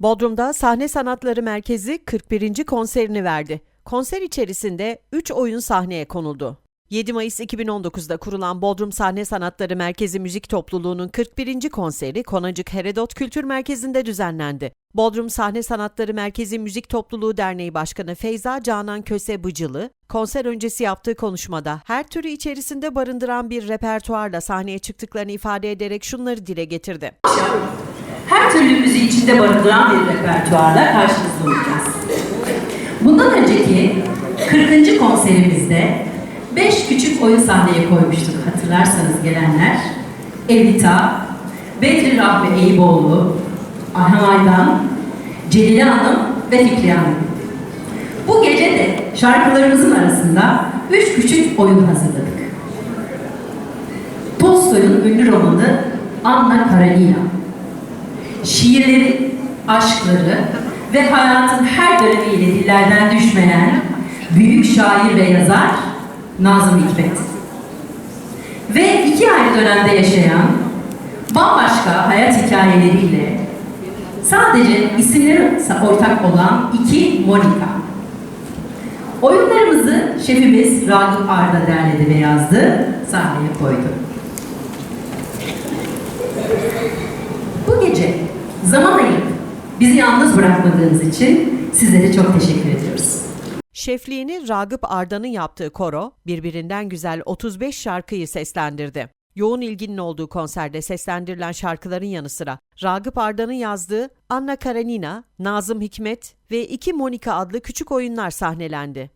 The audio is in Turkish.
Bodrum'da Sahne Sanatları Merkezi 41. konserini verdi. Konser içerisinde 3 oyun sahneye konuldu. 7 Mayıs 2019'da kurulan Bodrum Sahne Sanatları Merkezi Müzik Topluluğu'nun 41. konseri Konacık Herodot Kültür Merkezi'nde düzenlendi. Bodrum Sahne Sanatları Merkezi Müzik Topluluğu Derneği Başkanı Feyza Canan Köse Bıcılı, konser öncesi yaptığı konuşmada her türü içerisinde barındıran bir repertuarla sahneye çıktıklarını ifade ederek şunları dile getirdi. Türlü müziği içinde barındıran bir repertuarla karşınızda olacağız. Bundan önceki 40. konserimizde 5 küçük oyun sahneye koymuştuk hatırlarsanız gelenler. Evita, Bedri Rahmi Eyüboğlu, Ayhan Aydan, Celile Hanım ve Fikriye Hanım. Bu gece de şarkılarımızın arasında 3 küçük oyun hazırladık. Tolstoy'un ünlü romanı Anna Karenina şiirleri, aşkları ve hayatın her dönemiyle dillerden düşmeyen büyük şair ve yazar Nazım Hikmet. Ve iki ayrı dönemde yaşayan bambaşka hayat hikayeleriyle sadece isimleri ortak olan iki Monika. Oyunlarımızı şefimiz Ragıp Arda derledi ve yazdı, sahneye koydu. Bu gece zaman ayırıp bizi yalnız bırakmadığınız için sizlere çok teşekkür ediyoruz. Şefliğini Ragıp Arda'nın yaptığı koro, birbirinden güzel 35 şarkıyı seslendirdi. Yoğun ilginin olduğu konserde seslendirilen şarkıların yanı sıra Ragıp Arda'nın yazdığı Anna Karenina, Nazım Hikmet ve İki Monika adlı küçük oyunlar sahnelendi.